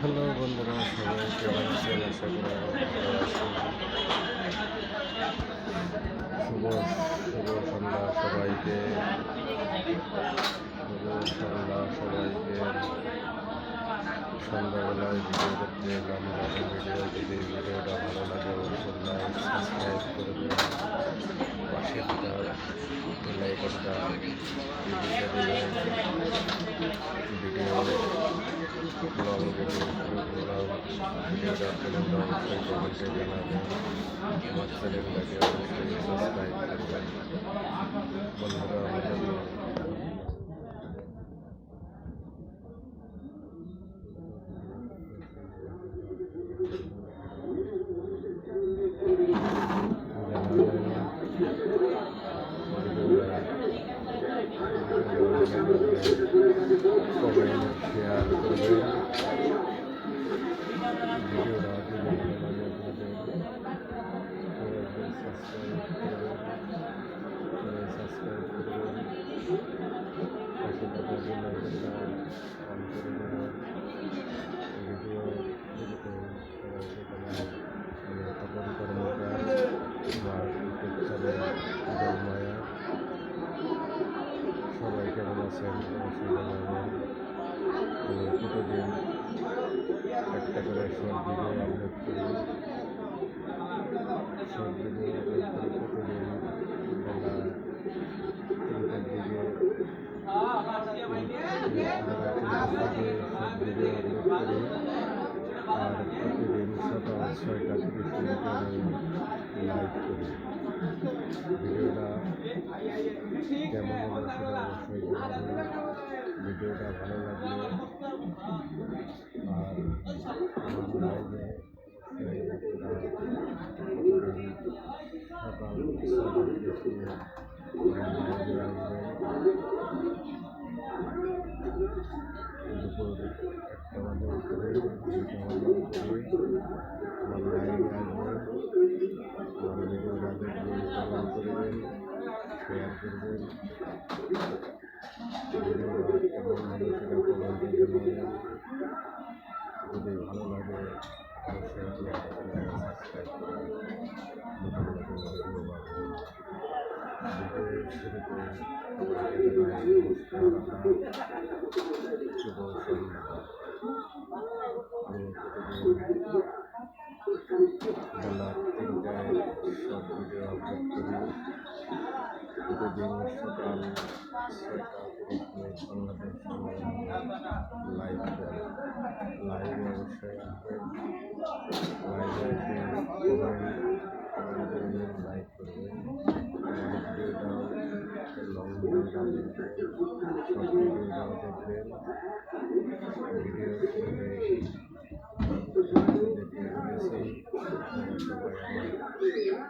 Hello বন্ধুরা, সবাই কেমন আছেন? আশা করি শুভ শুভ সন্ধ্যা সবাইকে। শুভ সন্ধ্যা সবাইকে। সন্ধ্যাবেলায় ভিডিও করতে এলাম ভিডিও, যদি ভিডিওটা ভালো লাগে অবশ্যই সাবস্ক্রাইব করবেন esta video ब्लॉग सब्सक्राइब करें ভিডিও ভিডিওটা একটা করে শর্ট ভিডিও আপলোড করি শর্ট ভিডিও আপলোড করি প্রতিদিন বেলা তিনটার দিকে বেলা তিনটার দিকে শর্ট ভিডিও আপলোড করি আর প্রতিদিন সকাল ছয়টা থেকে শুরু লাইভ করি ভিডিওটা কেমন হলো সেটা অবশ্যই জানাবেন ভিডিওটা ভালো লাগলে আর আমার লাইভে সকাল ছয়টা থেকে শুরু লাইভে আসবেন দুপুর একটা বাজে করে দুইটা বাজে করে আমার লাইভে আসবেন আমার ভিডিওটা দেখবেন কমেন্ট করবেন শেয়ার করবেন ভিডিওটা কেমন হলো সেটা কমেন্টে জানাবেন যদি ভালো লাগে অবশ্যই আমার চ্যানেলটাকে সাবস্ক্রাইব করবেন নতুন নতুন ভিডিও পাবেন ভিডিওর শুরুতে সবাইকে জানাই নমস্কার আদাব শুভ সন্ধ্যা আমি প্রতিদিন বেলা তিনটায় শর্ট ভিডিও আপলোড করি প্রতিদিন সকাল ছয়টা তিরিশ বাংলাদেশ সময় লাইভ করি লাইভে অবশ্যই আসবেন লাইভে এসে কমেন্ট কমেন্ট করবেন লাইক করবেন আমার ভিডিওটাও লং ভিডিওটাও দেখবেন শর্ট ভিডিওটাও দেখবেন ভিডিও শুরুতে দেখে এসেছি আপনারা সবাই আমার ভিডিওগুলো দেখবেন কেমন হলো সেটা কমেন্টে অবশ্যই জানাবেন সবাই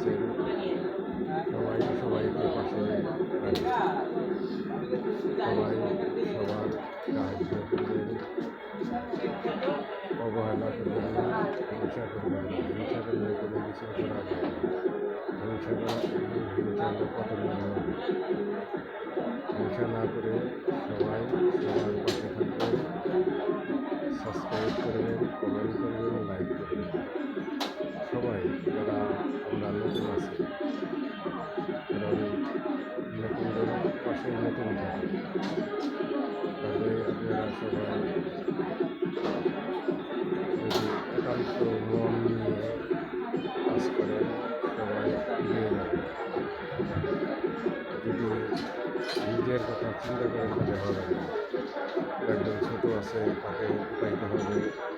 করতেছেন সবাই সবাইকে পাশে সবাই সবার সাহায্য করবেন অবহেলা হিংসা করবেন হিংসা করলে কোনো কিছু করা হিংসা হিংসা হিংসা না করে আমরা নতুন আছি কারণ পাশে নতুন থাকে তবে আপনারা সবাই যদি একান্ত মন নিয়ে কাজ করেন, সবাই এগিয়ে যাবে যদি নিজের কথা চিন্তা করেন তাহলে হবে একজন ছোট আছে, তাকে উপাইতে হবে।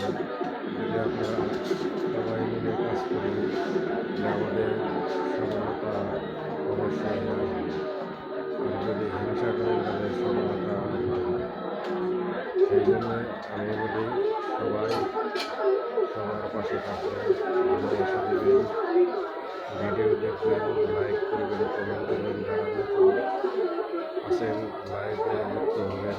যদি আপনারা সবাই মিলে কাজ করি আমাদের সফলতা অবশ্যই আসবে আর যদি হিংসা করেন তাহলে এই জন্য আমি বলি, সবাই সবার পাশে থাকবেন ভালোবাসা দেবেন ভিডিও দেখবেন লাইক করবেন কমেন্ট করবেন, যারা নতুন আছেন লাইভে যুক্ত হবেন।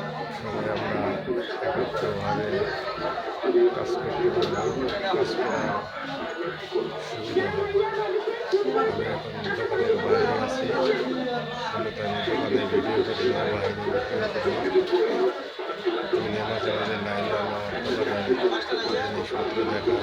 সবাই আমরা একত্রভাবে কাজ করতে পারব কাজ করার সুবিধা আমি এখন দোকানের বাইরে আছি। মূলত আমি দোকানে ভিডিও করি না করি আমার দোকানে জিনিসপত্র দেখাই